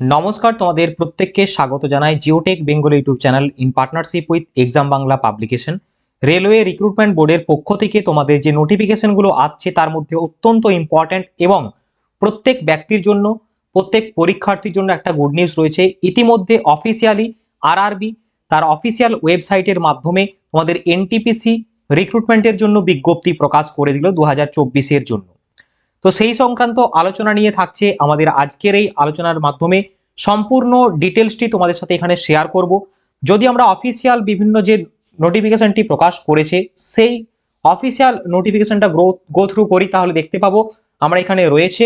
নমস্কার তোমাদের প্রত্যেককে স্বাগত জানাই Geotech Bengal YouTube channel in partnership with exam Bangla publication. Railway recruitment বোর্ডের পক্ষ থেকে তোমাদের যে নোটিফিকেশনগুলো আসছে তার মধ্যে অত্যন্ত ইম্পর্ট্যান্ট এবং প্রত্যেক ব্যক্তির জন্য, প্রত্যেক পরীক্ষার্থীর জন্য একটা গুড নিউজ রয়েছে। ইতিমধ্যে অফিসিয়ালি আরআরবি তার অফিসিয়াল ওয়েবসাইটের মাধ্যমে তোমাদের এনটিপিসি রিক্রুটমেন্টের জন্য বিজ্ঞপ্তি প্রকাশ করে দিল দু হাজার জন্য। তো সেই সংক্রান্ত আলোচনা নিয়ে থাকছে আমাদের আজকের এই আলোচনার মাধ্যমে। সম্পূর্ণ ডিটেলসটি তোমাদের সাথে এখানে শেয়ার করব। যদি আমরা অফিসিয়াল বিভিন্ন যে নোটিফিকেশনটি প্রকাশ করেছে, সেই অফিসিয়াল নোটিফিকেশনটা গ্রো গো থ্রু করি, তাহলে দেখতে পাবো আমরা এখানে রয়েছে।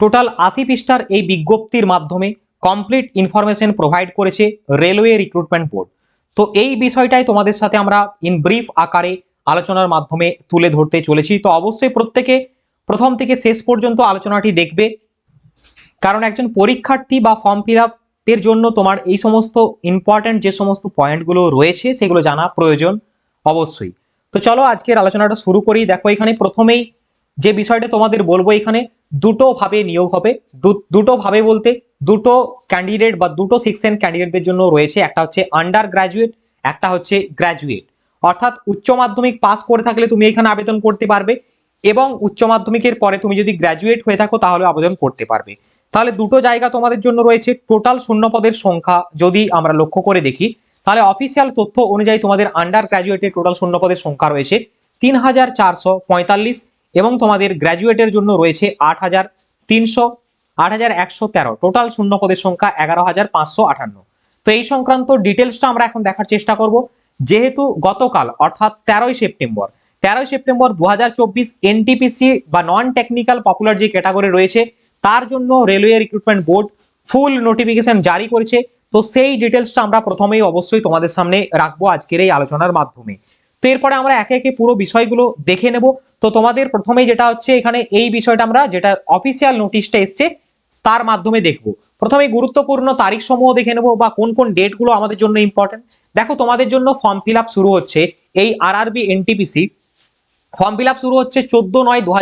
টোটাল আশি পৃষ্ঠার এই বিজ্ঞপ্তির মাধ্যমে কমপ্লিট ইনফরমেশন প্রোভাইড করেছে রেলওয়ে রিক্রুটমেন্ট বোর্ড তো এই বিষয়টাই তোমাদের সাথে আমরা ইন ব্রিফ আকারে আলোচনার মাধ্যমে তুলে ধরতে চলেছি। তো অবশ্যই প্রত্যেকে প্রথম থেকে শেষ পর্যন্ত আলোচনাটি দেখবে। কারণ একজন পরীক্ষার্থী বা ফর্ম ফিল এর জন্য তোমার এই সমস্ত ইম্পর্ট্যান্ট যে সমস্ত পয়েন্টগুলো রয়েছে, সেগুলো জানা প্রয়োজন অবশ্যই। তো চলো আজকের আলোচনাটা শুরু করি। দেখো এখানে প্রথমেই যে বিষয়টা তোমাদের বলব এখানে, দুটো ভাবে নিয়োগ হবে। দুটো ভাবে বলতে দুটো ক্যান্ডিডেট বা দুটো সেকশন ক্যান্ডিডেটদের জন্য রয়েছে। একটা হচ্ছে আন্ডার গ্র্যাজুয়েট একটা হচ্ছে গ্র্যাজুয়েট অর্থাৎ উচ্চ মাধ্যমিক পাস করে থাকলে তুমি এখানে আবেদন করতে পারবে। এবং উচ্চ মাধ্যমিকের পরে তুমি যদি গ্র্যাজুয়েট হয়ে থাকো, তাহলে আবেদন করতে পারবে। তাহলে দুটো জায়গা তোমাদের জন্য রয়েছে। টোটাল শূন্য পদের সংখ্যা যদি আমরা লক্ষ্য করে দেখি, তাহলে অফিসিয়াল তথ্য অনুযায়ী তোমাদের আন্ডার গ্র্যাজুয়েটের টোটাল শূন্য পদের সংখ্যা রয়েছে তিন হাজার চারশো পঁয়তাল্লিশ এবং তোমাদের গ্র্যাজুয়েটের জন্য রয়েছে আট হাজার তিনশো আট হাজার একশো তেরো। টোটাল শূন্য পদের সংখ্যা এগারো হাজার পাঁচশো আটান্ন। তো এই সংক্রান্ত ডিটেলসটা আমরা এখন দেখার চেষ্টা করব। যেহেতু গতকাল, অর্থাৎ তেরোই সেপ্টেম্বর তেরোই সেপ্টেম্বর দু হাজার চব্বিশ এনটিপিসি বা নন টেকনিক্যাল পপুলার যে ক্যাটাগরি রয়েছে, তার জন্য railway recruitment board full notification জারি করেছে। তো সেই ডিটেলসটা আমরা প্রথমেই অবশ্যই তোমাদের সামনে রাখব আজকের এই আলোচনার মাধ্যমে। তো এরপরে আমরা একে একে পুরো বিষয়গুলো দেখে নেব। তো তোমাদের প্রথমেই যেটা হচ্ছে, এখানে এই বিষয়টা আমরা যেটা অফিসিয়াল নোটিশটা এসছে, তার মাধ্যমে দেখব। প্রথমে গুরুত্বপূর্ণ তারিখ সমূহ দেখে নেব বা কোন কোন ডেটগুলো আমাদের জন্য ইম্পর্টেন্ট দেখো, তোমাদের জন্য ফর্ম ফিল শুরু হচ্ছে এই আরআরবি এনটিপিসি ফর্ম ফিল শুরু হচ্ছে চোদ্দ নয় দু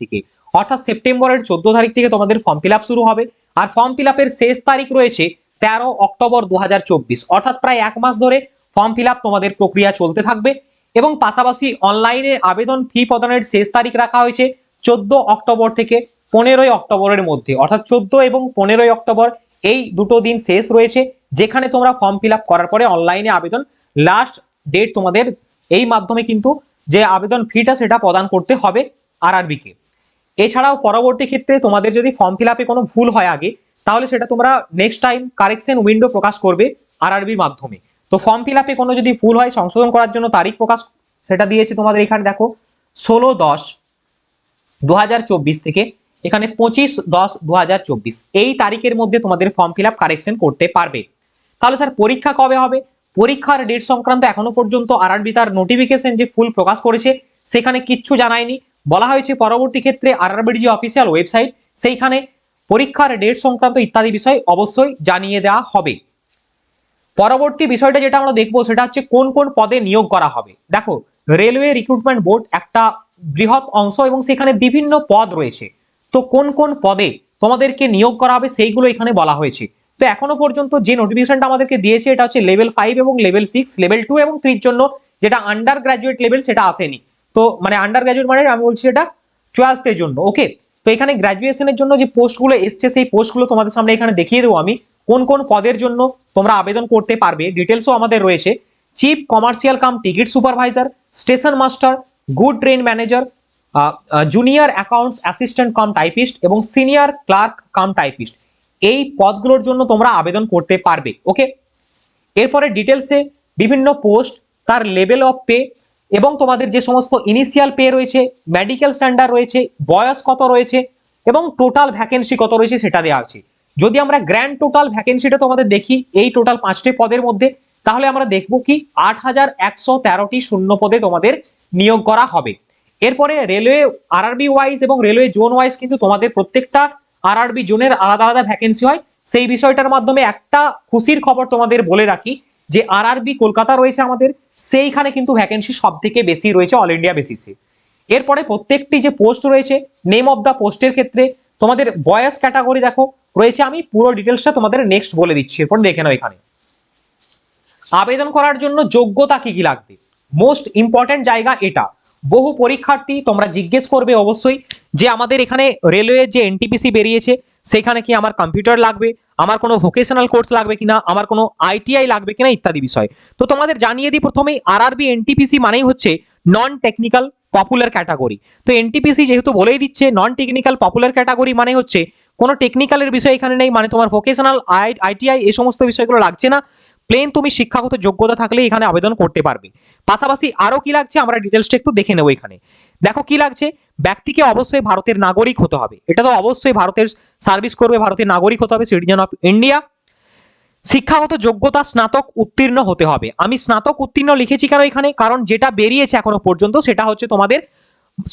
থেকে। অর্থাৎ সেপ্টেম্বরের চোদ্দ তারিখ থেকে তোমাদের ফর্ম ফিল শুরু হবে। আর ফর্ম ফিল শেষ তারিখ রয়েছে তেরো অক্টোবর দু হাজার চব্বিশ। অর্থাৎ প্রায় এক মাস ধরে ফর্ম ফিল তোমাদের প্রক্রিয়া চলতে থাকবে এবং পাশাপাশি অনলাইনে আবেদন ফি প্রদানের শেষ তারিখ রাখা হয়েছে চোদ্দ অক্টোবর থেকে পনেরোই অক্টোবরের মধ্যে। অর্থাৎ চোদ্দ এবং পনেরোই অক্টোবর এই দুটো দিন শেষ রয়েছে, যেখানে তোমরা ফর্ম ফিল করার পরে অনলাইনে আবেদন। লাস্ট ডেট তোমাদের এই মাধ্যমে কিন্তু যে আবেদন ফিটা সেটা প্রদান করতে হবে আরআরবি কে। এছাড়াও পরবর্তী ক্ষেত্রে তোমাদের যদি ফর্ম ফিল আপে কোনো ভুল হয় আগে, তাহলে সেটা তোমরা নেক্সট টাইম কারেকশন উইন্ডো প্রকাশ করবে আরআরবির মাধ্যমে। তো ফর্ম ফিল আপে কোনো যদি ভুল হয় সংশোধন করার জন্য তারিখ প্রকাশ সেটা দিয়েছে তোমাদের এখানে দেখো, ষোলো দশ দু থেকে এখানে পঁচিশ দশ দু এই তারিখের মধ্যে তোমাদের ফর্ম ফিল আপ কারেকশন করতে পারবে। তাহলে স্যার পরীক্ষা কবে হবে? পরীক্ষার ডেট সংক্রান্ত এখনও পর্যন্ত আরআরবি তার নোটিফিকেশন যে ফুল প্রকাশ করেছে, সেখানে কিচ্ছু জানায়নি। বলা হয়েছে পরবর্তী ক্ষেত্রে আরআরবির যে অফিসিয়াল ওয়েবসাইট সেইখানে পরীক্ষার ডেট সংক্রান্ত ইত্যাদি বিষয় অবশ্যই জানিয়ে দেওয়া হবে। পরবর্তী বিষয়টা যেটা আমরা দেখব, সেটা হচ্ছে কোন কোন পদে নিয়োগ করা হবে। দেখো রেলওয়ে রিক্রুটমেন্ট বোর্ড একটা বৃহৎ অংশ এবং সেখানে বিভিন্ন পদ রয়েছে। তো কোন কোন পদে তোমাদেরকে নিয়োগ করা হবে, সেইগুলো এখানে বলা হয়েছে। তো এখনও পর্যন্ত যে নোটিফিকেশনটা আমাদেরকে দিয়েছে, এটা হচ্ছে লেভেল ফাইভ এবং লেভেল সিক্স লেভেল টু এবং থ্রির জন্য যেটা আন্ডার গ্রাজুয়েট লেভেল সেটা আসেনি। তো মানে আন্ডার গ্রাজুয়েট মানে আমি বলছি এটা টুয়েলথের জন্য ওকে তো এখানে গ্রাজুয়েশনের জন্য যে পোস্টগুলো এসছে, সেই পোস্টগুলো তোমাদের সামনে এখানে দেখিয়ে দেবো আমি। কোন কোন পদের জন্য তোমরা আবেদন করতে পারবে ডিটেলসও আমাদের রয়েছে। Chief commercial cum ticket supervisor station master good train manager junior accounts assistant cum typist এবং সিনিয়র ক্লার্ক কাম টাইপিস্ট এই পদগুলোর জন্য তোমরা আবেদন করতে পারবে ওকে এরপরে ডিটেলসে বিভিন্ন পোস্ট তার লেভেল অফ পে এবং তোমাদের যে সমস্ত ইনিশিয়াল পে রয়েছে মেডিকেল স্ট্যান্ডার্ড রয়েছে, বয়স কত রয়েছে এবং টোটাল ভ্যাকেন্সি কত রয়েছে সেটা দেওয়া আছে। যদি আমরা গ্র্যান্ড টোটাল ভ্যাকেন্সিটা তোমাদের দেখি, এই টোটাল পাঁচটি পদের মধ্যে, তাহলে আমরা দেখব কি আট হাজার একশো তেরোটি শূন্য পদে তোমাদের নিয়োগ করা হবে। এরপরে রেলওয়ে আরআরবি ওয়াইজ এবং রেলওয়ে জোন ওয়াইজ কিন্তু তোমাদের প্রত্যেকটা আরআরবি জোনের আলাদা আলাদা ভ্যাকেন্সি হয়। সেই বিষয়টার মাধ্যমে একটা খুশির খবর তোমাদের বলে রাখি যে আর আরআরবি কলকাতা রয়েছে আমাদের, সেইখানে কিন্তু ভ্যাকেন্সি সব থেকে বেশি রয়েছে অল ইন্ডিয়া বেসিসে এরপরে প্রত্যেকটি যে পোস্ট রয়েছে নেম অফ দ্য পোস্টের ক্ষেত্রে তোমাদের বয়স ক্যাটাগরি দেখো, রয়েছে আমি পুরো ডিটেলসটা তোমাদের নেক্সট বলে দিচ্ছি, এরপর দেখে নাও এখানে। আবেদন করার জন্য যোগ্যতা কি কি লাগবে? মোস্ট ইম্পর্ট্যান্ট জায়গা এটা। বহু পরীক্ষার্থী তোমরা জিজ্ঞেস করবে অবশ্যই যে আমাদের এখানে রেলওয়ে যে এনটিপিসি বেরিয়েছে, সেখানে কি আমার কম্পিউটার লাগবে? আমার কোনো ভোকেশনাল কোর্স লাগবে কিনা? আমার কোনো আইটিআই লাগবে কিনা? ইত্যাদি বিষয়। তো তোমাদের জানিয়ে দিই প্রথমেই আরআরবি এনটিপিসি মানেই হচ্ছে নন টেকনিক্যাল পপুলার ক্যাটাগরি তো এনটিপিসি যেহেতু বলেই দিচ্ছে নন টেকনিক্যাল পপুলার ক্যাটাগরি মানে হচ্ছে, কোনো টেকনিক্যালের বিষয় এখানে নেই মানে তোমার ভোকেশনাল আই আইটিআই এই সমস্ত বিষয়গুলো লাগছে না। প্লেন তুমি শিক্ষাগত যোগ্যতা থাকলে এখানে আবেদন করতে পারবে। পাশাপাশি আরও কি লাগছে, আমরা ডিটেলসটা একটু দেখে নেব এখানে। দেখো কি লাগছে, ব্যক্তিকে অবশ্যই ভারতের নাগরিক হতে হবে। এটা তো অবশ্যই ভারতের সার্ভিস করবে, ভারতের নাগরিক হতে হবে সিটিজেন অফ ইন্ডিয়া শিক্ষাগত যোগ্যতা স্নাতক উত্তীর্ণ হতে হবে। আমি স্নাতক উত্তীর্ণ লিখেছি কেন এখানে? কারণ যেটা বেরিয়েছে এখনও পর্যন্ত সেটা হচ্ছে তোমাদের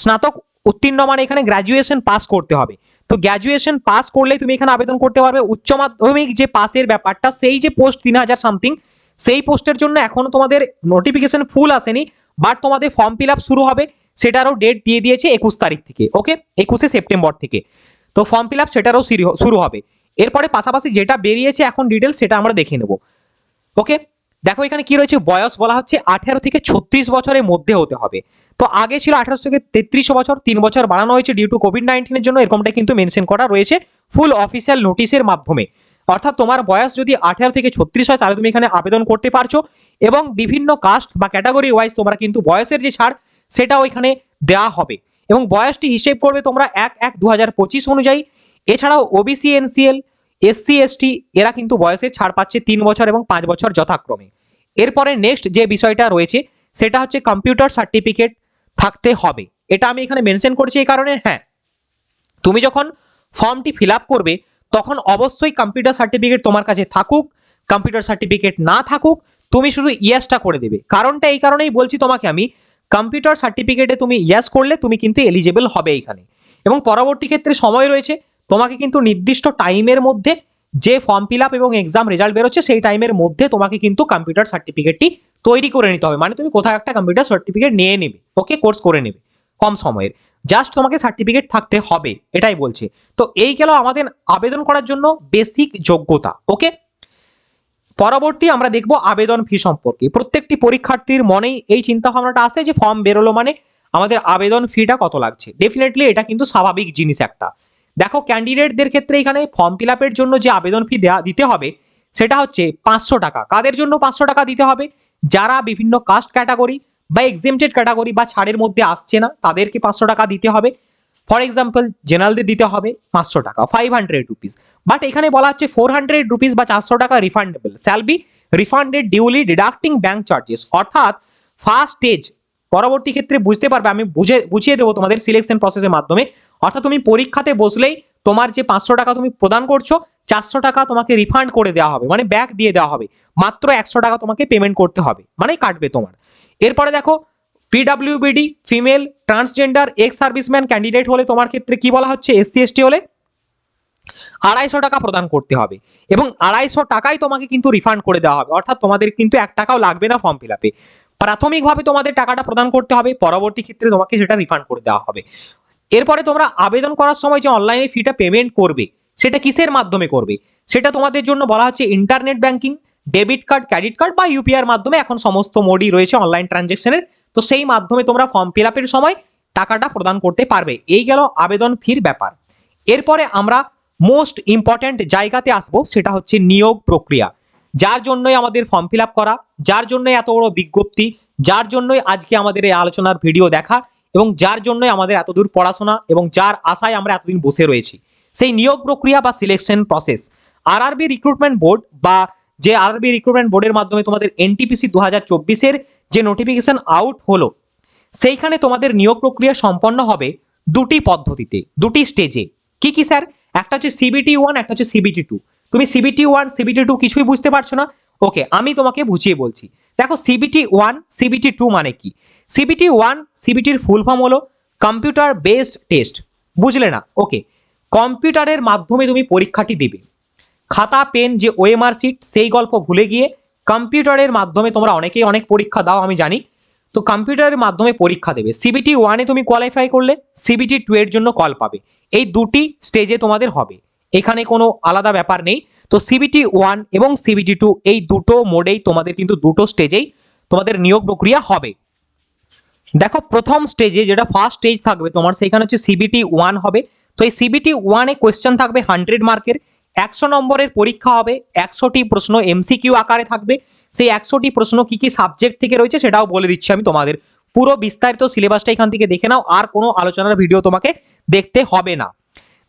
স্নাতক উত্তীর্ণ মানে এখানে গ্র্যাজুয়েশন পাস করতে হবে। তো গ্র্যাজুয়েশন পাস করলেই তুমি এখানে আবেদন করতে পারবে। উচ্চ মাধ্যমিক যে পাসের ব্যাপারটা, সেই যে পোস্ট তিন হাজার সামথিং সেই পোস্টের জন্য এখনও তোমাদের নোটিফিকেশন ফুল আসেনি। বাট তোমাদের ফর্ম ফিল শুরু হবে। সেটারও ডেট দিয়ে দিয়েছে একুশ তারিখ থেকে ওকে একুশে সেপ্টেম্বর থেকে। তো ফর্ম ফিল আপ সেটারও শুরু হবে। এরপরে পাশাপাশি যেটা বেরিয়েছে এখন ডিটেলস সেটা আমরা দেখে নেব। ওকে দেখো এখানে কি রয়েছে? বয়স বলা হচ্ছে আঠেরো থেকে ছত্রিশ বছরের মধ্যে হতে হবে। তো আগে ছিল আঠারো থেকে তেত্রিশ বছর, তিন বছর বাড়ানো হয়েছে ডিউ টু কোভিড নাইন্টিনের জন্য। এরকমটা কিন্তু মেনশন করা রয়েছে ফুল অফিসিয়াল নোটিশের মাধ্যমে। অর্থাৎ তোমার বয়স যদি আঠেরো থেকে ছত্রিশ হয়, তাহলে তুমি এখানে আবেদন করতে পারছ এবং বিভিন্ন কাস্ট বা ক্যাটাগরি ওয়াইজ তোমরা কিন্তু বয়সের যে ছাড়, সেটাও এখানে দেওয়া হবে। এবং বয়সটি হিসেব করবে তোমরা এক এক দু অনুযায়ী। এছাড়াও ওবিসি এনসিএল এসসি এসটি এরা কিন্তু বয়সে ছাড় পাচ্ছে তিন বছর এবং পাঁচ বছর যথাক্রমে। এরপরে নেক্সট যে বিষয়টা রয়েছে, সেটা হচ্ছে কম্পিউটার সার্টিফিকেট থাকতে হবে। এটা আমি এখানে মেনশন করছি এই কারণে হ্যাঁ। তুমি যখন ফর্মটি ফিল করবে, তখন অবশ্যই কম্পিউটার সার্টিফিকেট তোমার কাছে থাকুক। কম্পিউটার সার্টিফিকেট না থাকুক, তুমি শুধু ইয়াসটা করে দেবে। কারণটা এই কারণেই বলছি তোমাকে আমি কম্পিউটার সার্টিফিকেটে তুমি ইয়াস করলে তুমি কিন্তু এলিজেবল হবে এইখানে এবং পরবর্তী ক্ষেত্রে সময় রয়েছে তোমাকে কিন্তু নির্দিষ্ট টাইমের মধ্যে যে ফর্ম ফিল আপ এবং এক্সাম রেজাল্ট বেরোচ্ছে, সেই টাইমের মধ্যে তোমাকে কিন্তু কম্পিউটার সার্টিফিকেটটি তৈরি করে নিতে হবে। মানে তুমি কোথাও একটা কম্পিউটার সার্টিফিকেট নিয়ে নেবে ওকে কোর্স করে নেবে, কম সময়ের। জাস্ট তোমাকে সার্টিফিকেট থাকতে হবে, এটাই বলছে। তো এই গেল আমাদের আবেদন করার জন্য বেসিক যোগ্যতা ওকে পরবর্তী আমরা দেখব আবেদন ফি সম্পর্কে। প্রত্যেকটি পরীক্ষার্থীর মনেই এই চিন্তা ভাবনাটা আসে যে ফর্ম বেরোলো মানে আমাদের আবেদন ফিটা কত লাগছে। ডেফিনেটলি এটা কিন্তু স্বাভাবিক জিনিস একটা। দেখো ক্যান্ডিডেটদের ক্ষেত্রে এখানে ফর্ম ফিল আপের জন্য যে আবেদন ফি দেওয়া দিতে হবে, সেটা হচ্ছে পাঁচশো টাকা। কাদের জন্য পাঁচশো টাকা দিতে হবে? যারা বিভিন্ন কাস্ট ক্যাটাগরি বা এক্সেমটেড ক্যাটাগরি বা ছাড়ের মধ্যে আসছে না, তাদেরকে পাঁচশো টাকা দিতে হবে। ফর এক্সাম্পল জেনারেলদের দিতে হবে পাঁচশো টাকা ফাইভ হান্ড্রেড রুপিস বাট এখানে বলা হচ্ছে ফোর হান্ড্রেড রুপিস বা চারশো টাকা refundable shall be refunded duly deducting bank charges অর্থাৎ ফার্স্ট স্টেজ পরবর্তী ক্ষেত্রে বুঝতে পারবে, আমি বুঝে, বুঝিয়ে দেবো তোমাদের সিলেকশন প্রসেসের মাধ্যমে। অর্থাৎ তুমি পরীক্ষাতে বসলেই তোমার যে পাঁচশো টাকা তুমি প্রদান করছ, চারশো টাকা তোমাকে রিফান্ড করে দেওয়া হবে মানে ব্যাক দিয়ে দেওয়া হবে। মাত্র একশো টাকা তোমাকে পেমেন্ট করতে হবে মানে কাটবে তোমার। এরপরে দেখো PWBD female transgender ex serviceman candidate হলে তোমার ক্ষেত্রে কি বলা হচ্ছে? এসসি এসটি হলে আড়াইশো টাকা প্রদান করতে হবে এবং আড়াইশো টাকাই তোমাকে কিন্তু রিফান্ড করে দেওয়া হবে। অর্থাৎ তোমাদের কিন্তু এক টাকাও লাগবে না ফর্ম ফিল আপে প্রাথমিকভাবে তোমাদের টাকাটা প্রদান করতে হবে, পরবর্তী ক্ষেত্রে তোমাকে সেটা রিফান্ড করে দেওয়া হবে। এরপরে তোমরা আবেদন করার সময় যে অনলাইনে ফিটা পেমেন্ট করবে, সেটা কিসের মাধ্যমে করবে? সেটা তোমাদের জন্য বলা হচ্ছে internet banking debit card credit card বা ইউপিআর মাধ্যমে এখন সমস্ত মোডই রয়েছে অনলাইন ট্রানজেকশনের তো সেই মাধ্যমে তোমরা ফর্ম ফিল আপের সময় টাকাটা প্রদান করতে পারবে। এই গেল আবেদন ফির ব্যাপার। এরপরে আমরা মোস্ট ইম্পর্ট্যান্ট জায়গাতে আসব, সেটা হচ্ছে নিয়োগ প্রক্রিয়া। যার জন্যই আমাদের ফর্ম ফিল করা, যার জন্যই এত বড় বিজ্ঞপ্তি, যার জন্যই আজকে আমাদের এই আলোচনার ভিডিও দেখা এবং যার জন্যই আমাদের এতদূর পড়াশোনা এবং যার আশায় আমরা এতদিন বসে রয়েছি। সেই নিয়োগ প্রক্রিয়া বা selection process RRB recruitment board বা যে আরআরবি রিক্রুটমেন্ট বোর্ডের মাধ্যমে তোমাদের এনটিপিসি দু হাজার চব্বিশের যে নোটিফিকেশন আউট হলো, সেইখানে তোমাদের নিয়োগ প্রক্রিয়া সম্পন্ন হবে দুটি পদ্ধতিতে, দুটি স্টেজে কি কি, স্যার? একটা হচ্ছে সিবিটি ওয়ান একটা হচ্ছে সিবিটি টু তুমি সিবিটি ওয়ান সিবিটি টু কিছুই বুঝতে পারছ না? ওকে আমি তোমাকে বুঝিয়ে বলছি। দেখো সিবিটি ওয়ান সিবিটি টু মানে কি? সিবিটি ওয়ান সিবিটির ফুল ফর্ম হলো কম্পিউটার বেসড টেস্ট বুঝলে না? ওকে কম্পিউটারের মাধ্যমে তুমি পরীক্ষাটি দেবে। খাতা, পেন, যে ওএমআর সিট সেই গল্প ভুলে গিয়ে কম্পিউটারের মাধ্যমে তোমরা অনেকেই অনেক পরীক্ষা দাও, আমি জানি। তো কম্পিউটারের মাধ্যমে পরীক্ষা দেবে। সিবিটি ওয়ানে তুমি কোয়ালিফাই করলে সিবিটি টু এর জন্য কল পাবে। এই দুটি স্টেজে তোমাদের হবে। এখানে কোনো আলাদা ব্যাপার নেই। তো সিবিটি ওয়ান এবং সিবিটি টু এই দুটো মোডেই তোমাদের কিন্তু দুটো স্টেজেই তোমাদের নিয়োগ প্রক্রিয়া হবে। দেখো, প্রথম স্টেজে যেটা ফার্স্ট স্টেজ থাকবে তোমার, সেখানে হচ্ছে সিবিটি ওয়ান হবে। তো এই সিবিটি ওয়ানে কোয়েশ্চেন থাকবে হান্ড্রেড মার্কের একশো নম্বরের পরীক্ষা হবে, একশোটি প্রশ্ন এমসিকিউ আকারে থাকবে। সেই একশোটি প্রশ্ন কি কি সাবজেক্ট থেকে রয়েছে সেটাও বলে দিচ্ছি আমি তোমাদের। পুরো বিস্তারিত সিলেবাসটা এখান থেকে দেখে নাও, আর কোনো আলোচনার ভিডিও তোমাকে দেখতে হবে না।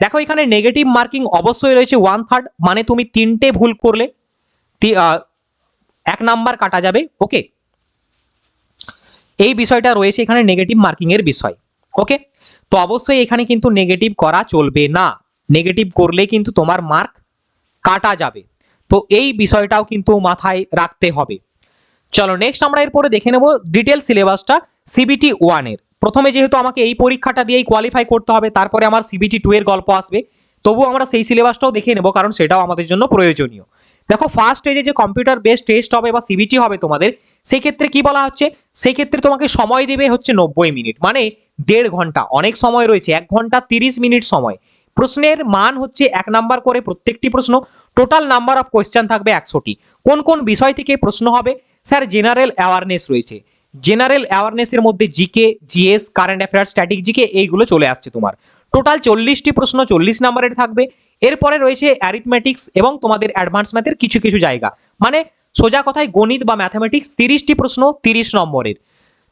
দেখো, এখানে নেগেটিভ মার্কিং অবশ্যই রয়েছে ওয়ান থার্ড মানে তুমি তিনটে ভুল করলে এক নাম্বার কাটা যাবে ওকে এই বিষয়টা রয়েছে এখানে নেগেটিভ মার্কিং এর বিষয় ওকে তো অবশ্যই এখানে কিন্তু নেগেটিভ করা চলবে না। নেগেটিভ করলে কিন্তু তোমার মার্ক কাটা যাবে। তো এই বিষয়টাও কিন্তু মাথায় রাখতে হবে। চলো নেক্সট আমরা এরপরে দেখে নেব ডিটেল সিলেবাসটা সিবিটি ওয়ানের প্রথমে যেহেতু আমাকে এই পরীক্ষাটা দিয়েই কোয়ালিফাই করতে হবে, তারপরে আমার সিবিটি টু এর গল্প আসবে। তবু আমরা সেই সিলেবাসটাও দেখে নেব, কারণ সেটাও আমাদের জন্য প্রয়োজনীয়। দেখো ফার্স্ট স্টেজে যে কম্পিউটার বেসড টেস্ট হবে বা সিবিটি হবে তোমাদের সেই ক্ষেত্রে কি বলা হচ্ছে? সেই ক্ষেত্রে তোমাকে সময় দেবে হচ্ছে নব্বই মিনিট মানে দেড় ঘণ্টা। অনেক সময় রয়েছে, এক ঘণ্টা তিরিশ মিনিট সময়। প্রশ্নের মান হচ্ছে এক নাম্বার করে প্রত্যেকটি প্রশ্ন। টোটাল নাম্বার অফ কোয়েশ্চেন থাকবে একশোটি। কোন কোন বিষয় থেকে প্রশ্ন হবে? স্যার জেনারেল অ্যাওয়ারনেস রয়েছে। জেনারেল অ্যাওয়ারনেসের মধ্যে GK GS current affairs static GK এইগুলো চলে আসছে তোমার। টোটাল চল্লিশটি প্রশ্ন চল্লিশ নাম্বারের থাকবে। এরপরে রয়েছে অ্যারিথমেটিক্স এবং তোমাদের অ্যাডভান্স ম্যাথের কিছু কিছু জায়গা। মানে সোজা কথায় গণিত বা ম্যাথামেটিক্স তিরিশটি প্রশ্ন তিরিশ নম্বরের।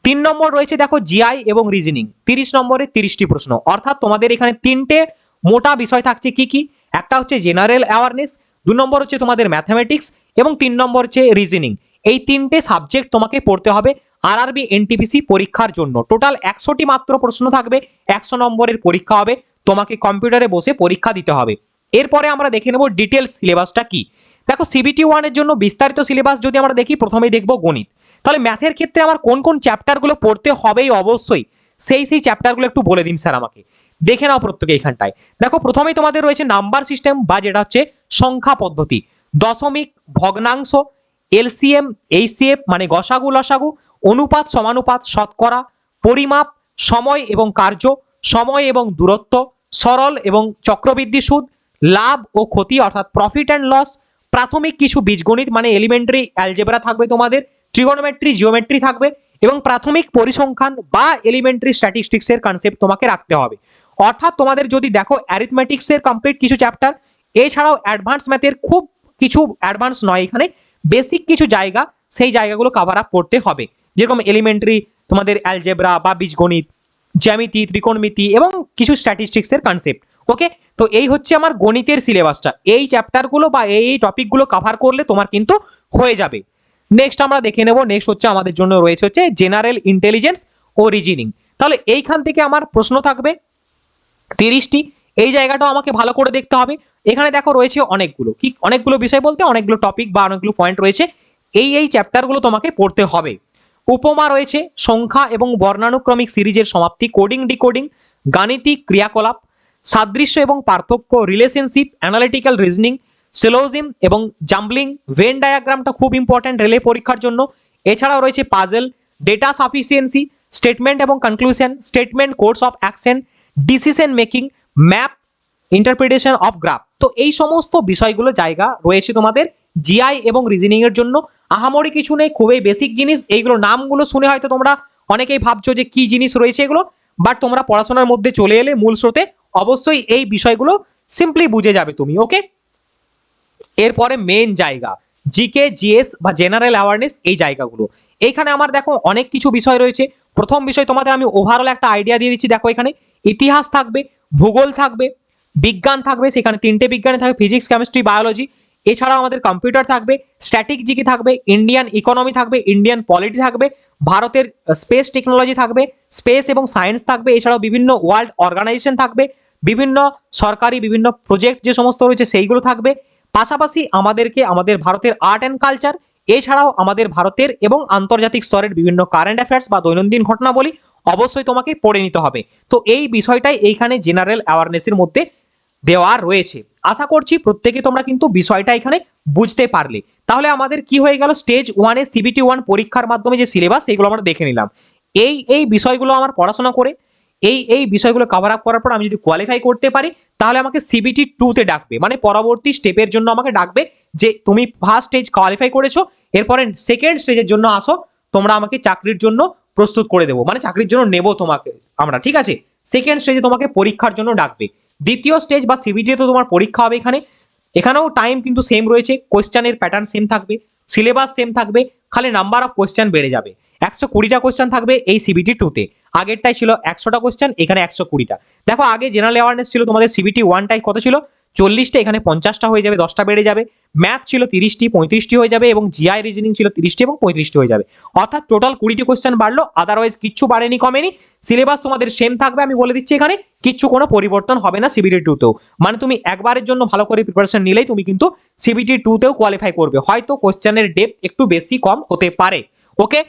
তিন নম্বর রয়েছে দেখো জিআই এবং রিজনিং তিরিশ নম্বরে তিরিশটি প্রশ্ন। অর্থাৎ তোমাদের এখানে তিনটে মোটা বিষয় থাকছে কি কি? একটা হচ্ছে জেনারেল অ্যাওয়ারনেস দু নম্বর হচ্ছে তোমাদের ম্যাথামেটিক্স এবং তিন নম্বর হচ্ছে রিজনিং এই তিনটে সাবজেক্ট তোমাকে পড়তে হবে আর আরআরবি এনটিপিসি পরীক্ষার জন্য। টোটাল একশোটি মাত্র প্রশ্ন থাকবে, একশো নম্বরের পরীক্ষা হবে, তোমাকে কম্পিউটারে বসে পরীক্ষা দিতে হবে। এরপরে আমরা দেখে নেব ডিটেলস সিলেবাসটা কি। দেখো সিবিটি ওয়ানের জন্য বিস্তারিত সিলেবাস যদি আমরা দেখি, প্রথমেই দেখব গণিত। তাহলে ম্যাথের ক্ষেত্রে আমার কোন কোন চ্যাপ্টারগুলো পড়তে হবেই অবশ্যই, সেই সেই চ্যাপ্টারগুলো একটু বলে দিন স্যার আমাকে। দেখে নাও প্রত্যেকে এইখানটায়। দেখো, প্রথমেই তোমাদের রয়েছে নাম্বার সিস্টেম বা যেটা হচ্ছে সংখ্যা পদ্ধতি। দশমিক ভগ্নাংশ, এলসিএম, এইচসিএফ মানে গসাগু, লসাগু, অনুপাত, সমানুপাত, শতকরা, পরিমাপ, সময় এবং কার্য, সময় এবং দূরত্ব, সরল এবং চক্রবৃদ্ধি সুদ, লাভ ও ক্ষতি অর্থাৎ প্রফিট অ্যান্ড লস প্রাথমিক কিছু বীজগণিত মানে এলিমেন্টারি অ্যালজেব্রা থাকবে তোমাদের ট্রিগোনোমেট্রি জিওমেট্রি থাকবে এবং প্রাথমিক পরিসংখ্যান বা এলিমেন্টারি স্ট্যাটিস্টিক্সের কনসেপ্ট তোমাকে রাখতে হবে। অর্থাৎ তোমাদের যদি দেখো অ্যারিথমেটিক্সের কমপ্লিট কিছু চ্যাপ্টার এছাড়াও অ্যাডভান্স ম্যাথের খুব কিছু অ্যাডভান্স নয় এখানে বেসিক কিছু জায়গা, সেই জায়গাগুলো কভার আপ করতে হবে। যেরকম এলিমেন্টারি তোমাদের অ্যালজেব্রা বা বীজগণিত, জ্যামিতি, ত্রিকোণমিতি এবং কিছু স্ট্যাটিস্টিক্সের কনসেপ্ট ওকে তো এই হচ্ছে আমার গণিতের সিলেবাসটা এই চ্যাপ্টারগুলো বা এই এই টপিকগুলো কভার করলে তোমার কিন্তু হয়ে যাবে। নেক্সট আমরা দেখে নেব নেক্সট হচ্ছে আমাদের জন্য রয়েছে হচ্ছে জেনারেল ইন্টেলিজেন্স ও রিজনিং তাহলে এইখান থেকে আমার প্রশ্ন থাকবে, তিরিশটি। এই জায়গাটাও আমাকে ভালো করে দেখতে হবে। এখানে দেখো রয়েছে অনেকগুলো। কি, অনেকগুলো বিষয় বলতে অনেকগুলো টপিক বা অনেকগুলো পয়েন্ট রয়েছে। এই এই চ্যাপ্টারগুলো তোমাকে পড়তে হবে। উপমা রয়েছে, সংখ্যা এবং বর্ণানুক্রমিক সিরিজের সমাপ্তি কোডিং ডিকোডিং গাণিতিক ক্রিয়াকলাপ, সাদৃশ্য এবং পার্থক্য রিলেশনশিপ অ্যানালিটিক্যাল রিজনিং সিলোজিম এবং জাম্বলিং ভেন ডায়াগ্রামটা খুব ইম্পর্ট্যান্ট রেলে পরীক্ষার জন্য। এছাড়াও রয়েছে পাজেল ডেটা সাফিসিয়েন্সি স্টেটমেন্ট এবং conclusion statement course of action decision making map interpretation of graph তো এই সমস্ত বিষয়গুলো জায়গা রয়েছে তোমাদের জিআই এবং রিজনিং এর জন্য। আহামরি কিছু নেই, খুবই বেসিক জিনিস। এইগুলো নামগুলো শুনে হয়তো তোমরা অনেকেই ভাবছ যে কি জিনিস রয়েছে এগুলো বাট তোমরা পড়াশোনার মধ্যে চলে এলে মূল স্রোতে অবশ্যই এই বিষয়গুলো সিম্পলি বুঝে যাবে তুমি ওকে এরপরে মেন জায়গা জিকে জিএস বা জেনারেল অ্যাওয়ারনেস এই জায়গাগুলো। এইখানে আমার দেখো অনেক কিছু বিষয় রয়েছে। প্রথম বিষয় তোমাদের আমি ওভারঅল একটা আইডিয়া দিয়ে দিচ্ছি, দেখো এখানে। ইতিহাস থাকবে, ভূগোল থাকবে, বিজ্ঞান থাকবে, সেখানে তিনটে বিজ্ঞানে থাকবে ফিজিক্স কেমিস্ট্রি বায়োলজি এছাড়াও আমাদের কম্পিউটার থাকবে স্ট্যাটিক জিকে থাকবে ইন্ডিয়ান ইকোনমি থাকবে ইন্ডিয়ান পলিটি থাকবে, ভারতের স্পেস টেকনোলজি থাকবে স্পেস এবং সায়েন্স থাকবে, এছাড়াও বিভিন্ন ওয়ার্ল্ড অর্গানাইজেশন থাকবে, বিভিন্ন সরকারি বিভিন্ন প্রজেক্ট যে সমস্ত রয়েছে সেইগুলো থাকবে পাশাপাশি আমাদেরকে আমাদের ভারতের আর্ট অ্যান্ড কালচার এছাড়াও আমাদের ভারতের এবং আন্তর্জাতিক স্তরের বিভিন্ন কারেন্ট অ্যাফেয়ার্স বা দৈনন্দিন ঘটনাবলী অবশ্যই তোমাকে পড়ে নিতে হবে। তো এই বিষয়টাই এইখানে জেনারেল অ্যাওয়ারনেসের মধ্যে দেওয়া রয়েছে। আশা করছি প্রত্যেকে তোমরা কিন্তু বিষয়টা এখানে বুঝতে পারলে। তাহলে আমাদের কি হয়ে গেল? স্টেজ ওয়ানে সিবিটি ওয়ান পরীক্ষার মাধ্যমে যে সিলেবাস সেগুলো আমরা দেখে নিলাম। এই এই বিষয়গুলো আমার পড়াশোনা করে, এই এই বিষয়গুলো কভার আপ করার পর আমি যদি কোয়ালিফাই করতে পারি তাহলে আমাকে সিবিটি টুতে ডাকবে। মানে পরবর্তী স্টেপের জন্য আমাকে ডাকবে যে, তুমি ফার্স্ট স্টেজ কোয়ালিফাই করেছ, এরপরে সেকেন্ড স্টেজের জন্য আসো, তোমরা আমাকে চাকরির জন্য প্রস্তুত করে দেবো। মানে চাকরির জন্য নেব তোমাকে আমরা, ঠিক আছে? সেকেন্ড স্টেজে তোমাকে পরীক্ষার জন্য ডাকবে। দ্বিতীয় স্টেজ বা সিবিটি তো তোমার পরীক্ষা হবে এখানে। এখানেও টাইম কিন্তু সেম রয়েছে কোয়েশ্চানের প্যাটার্ন সেম থাকবে সিলেবাস সেম থাকবে, খালি নাম্বার অফ কোয়েশ্চেন বেড়ে যাবে। একশো কুড়িটা কোয়েশ্চেন থাকবে এই সিবিটি টুতে আগেরটাই ছিল একশোটা কোয়েশ্চেন এখানে একশো কুড়িটা। দেখো, আগে জেনারেল অ্যাওয়ারনেস ছিল তোমাদের সিবিটি ওয়ানটাই কত ছিল? চল্লিশটা, এখানে পঞ্চাশটা হয়ে যাবে, দশটা বেড়ে যাবে। ম্যাথ ছিল তিরিশটি, পঁয়ত্রিশটি হয়ে যাবে এবং জিআই রিজনিং ছিল তিরিশটি এবং পঁয়ত্রিশটি হয়ে যাবে। অর্থাৎ টোটাল কুড়িটি কোয়েশ্চেন বাড়লো আদারওয়াইজ কিচ্ছু বাড়েনি, কমেনি। সিলেবাস তোমাদের সেম থাকবে, আমি বলে দিচ্ছি এখানে, কিচ্ছু কোনো পরিবর্তন হবে না সিবিটি টুতেও মানে তুমি একবারের জন্য ভালো করে প্রিপারেশন নিলেই তুমি কিন্তু সিবিটি টুতেও কোয়ালিফাই করবে। হয়তো কোয়েশ্চেনের ডেপথ একটু বেশি কম হতে পারে। ওকে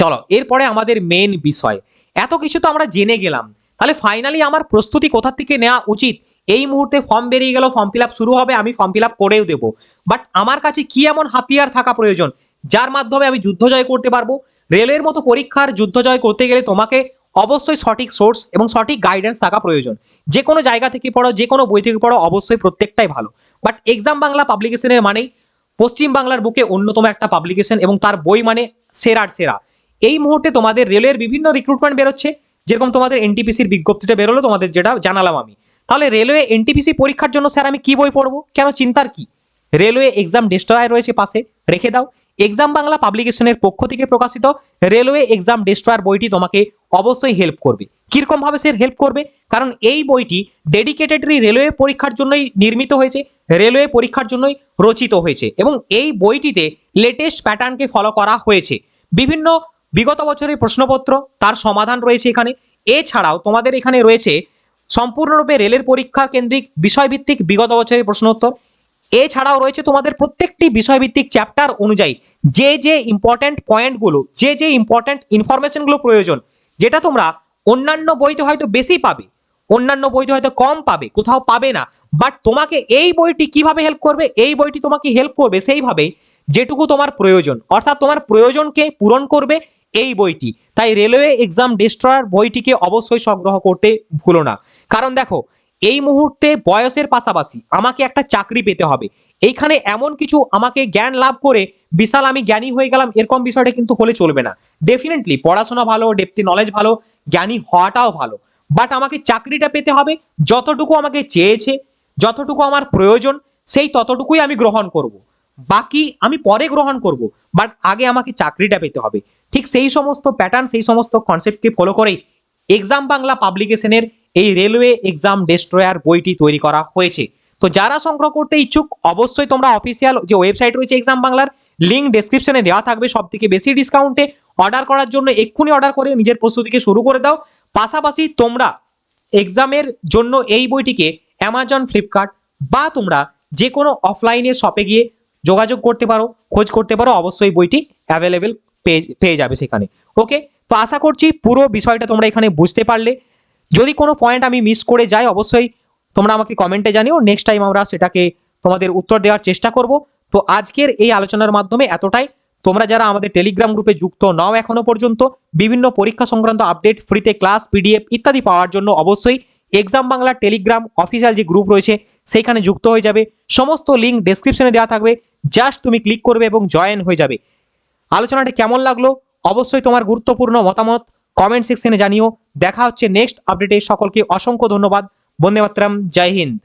চলো, এরপরে আমাদের মেন বিষয়। এত কিছু তো আমরা জেনে গেলাম। তাহলে ফাইনালি আমার প্রস্তুতি কোথা থেকে নেওয়া উচিত? এই মুহূর্তে ফর্ম বেরিয়ে গেল ফর্ম ফিল শুরু হবে, আমি ফর্ম ফিল করেও দেবো। বাট আমার কাছে কি এমন হাতিয়ার থাকা প্রয়োজন? যার মাধ্যমে আমি যুদ্ধ জয় করতে পারব? রেলের মতো পরীক্ষার যুদ্ধ জয় করতে গেলে তোমাকে অবশ্যই সঠিক সোর্স এবং সঠিক গাইডেন্স থাকা প্রয়োজন। যে কোনো জায়গা থেকে পড়ো, যে কোনো বই থেকে পড়ো, অবশ্যই প্রত্যেকটাই ভালো। বাট এক্সাম বাংলা পাবলিকেশনের মানেই পশ্চিম বাংলার বুকে অন্যতম একটা পাবলিকেশন এবং তার বই মানে সেরার সেরা। এই মুহূর্তে তোমাদের রেলের বিভিন্ন রিক্রুটমেন্ট বেরোচ্ছে। যেরকম তোমাদের এনটিপিসির বিজ্ঞপ্তিটা বেরোলো, তোমাদের যেটা জানালাম আমি। তাহলে রেলওয়ে এনটিপিসি পরীক্ষার জন্য স্যার আমি কি বই পড়ব? কেন চিন্তার কি? রেলওয়ে এক্সাম ডেস্ট্রয়ার রয়েছে পাশে, রেখে দাও। এক্সাম বাংলা পাবলিকেশনের পক্ষ থেকে প্রকাশিত রেলওয়ে এক্সাম ডেস্ট্রয়ার বইটি তোমাকে অবশ্যই হেল্প করবে। কীরকম ভাবে সে হেল্প করবে? কারণ এই বইটি ডেডিকেটেডলি রেলওয়ে পরীক্ষার জন্যই নির্মিত হয়েছে, রেলওয়ে পরীক্ষার জন্যই রচিত হয়েছে এবং এই বইটিতে লেটেস্ট প্যাটার্নকে ফলো করা হয়েছে। বিভিন্ন বিগত বছরের প্রশ্নপত্র, তার সমাধান রয়েছে এখানে। এছাড়াও তোমাদের এখানে রয়েছে সম্পূর্ণরূপে রেলের পরীক্ষা কেন্দ্রিক বিষয়ভিত্তিক বিগত বছরের প্রশ্নোত্তর। এছাড়াও রয়েছে তোমাদের প্রত্যেকটি বিষয়ভিত্তিক চ্যাপ্টার অনুযায়ী যে যে ইম্পর্ট্যান্ট পয়েন্টগুলো যে যে ইম্পর্ট্যান্ট ইনফরমেশনগুলো প্রয়োজন, যেটা তোমরা অন্যান্য বইতে হয়তো বেশি পাবে, অন্যান্য বইতে হয়তো কম পাবে, কোথাও পাবে না। বাট তোমাকে এই বইটি কীভাবে হেল্প করবে, এই বইটি তোমাকে হেল্প করবে সেইভাবে যেটুকু তোমার প্রয়োজন। অর্থাৎ তোমার প্রয়োজনকে পূরণ করবে এই বইটি। তাই রেলওয়ে এক্সাম ডেস্ট্রয়ার বইটিকে অবশ্যই সংগ্রহ করতে ভুলো না। কারণ দেখো, এই মুহূর্তে বয়সের পাশাপাশি আমাকে একটা চাকরি পেতে হবে। এইখানে এমন কিছু আমাকে জ্ঞান লাভ করে বিশাল আমি জ্ঞানী হয়ে গেলাম, এরকম বিষয়টা কিন্তু হলে চলবে না। ডেফিনেটলি পড়াশোনা ভালো ডেপথি নলেজ ভালো, জ্ঞানী হওয়াটাও ভালো। বাট আমাকে চাকরিটা পেতে হবে যতটুকু আমাকে চেয়েছে, যতটুকু আমার প্রয়োজন, সেই ততটুকুই আমি গ্রহণ করব। বাকি আমি পরে গ্রহণ করব বাট আগে আমাকে চাকরিটা পেতে হবে। ঠিক সেই সমস্ত প্যাটার্ন সেই সমস্ত কনসেপ্টকে ফলো করেই এক্সাম বাংলা পাবলিকেশনের এই রেলওয়ে এক্সাম ডেস্ট্রয়ার বইটি তৈরি করা হয়েছে। তো যারা সংগ্রহ করতে ইচ্ছুক, অবশ্যই তোমরা অফিসিয়াল যে ওয়েবসাইট রয়েছে এক্সাম বাংলার লিঙ্ক ডেসক্রিপশনে দেওয়া থাকবে। সব থেকে বেশি ডিসকাউন্টে অর্ডার করার জন্য এক্ষুনি অর্ডার করে নিজের প্রস্তুতিকে শুরু করে দাও। পাশাপাশি তোমরা এক্সামের জন্য এই বইটিকে অ্যামাজন ফ্লিপকার্ট বা তোমরা যে কোনো অফলাইনে শপে গিয়ে যোগাযোগ করতে পারো, খোঁজ করতে পারো। অবশ্যই বইটি অ্যাভেলেবেল পেয়ে পেয়ে যাবে সেখানে। ওকে তো আশা করছি পুরো বিষয়টা তোমরা এখানে বুঝতে পারলে। যদি কোনো পয়েন্ট আমি মিস করে যাই, অবশ্যই তোমরা আমাকে কমেন্টে জানিও। নেক্সট টাইম আমরা সেটাকে তোমাদের উত্তর দেওয়ার চেষ্টা করব। তো আজকের এই আলোচনার মাধ্যমে এতটাই। তোমরা যারা আমাদের টেলিগ্রাম গ্রুপে যুক্ত নাও এখনও পর্যন্ত, বিভিন্ন পরীক্ষা সংক্রান্ত আপডেট ফ্রিতে ক্লাস পিডিএফ ইত্যাদি পাওয়ার জন্য অবশ্যই এক্সাম বাংলা টেলিগ্রাম অফিসিয়াল যে গ্রুপ রয়েছে, সেইখানে যুক্ত হয়ে যাবে। সমস্ত লিঙ্ক ডেসক্রিপশনে দেওয়া থাকবে। জাস্ট তুমি ক্লিক করবে এবং জয়েন হয়ে যাবে। আলোচনাটা কেমন লাগল? অবশ্যই তোমার গুরুত্বপূর্ণ মতামত কমেন্ট সেকশনে জানিও। দেখা হচ্ছে নেক্সট আপডেটে সকলকে অসংখ্য ধন্যবাদ। বন্দে মাতরম। জয় হিন্দ।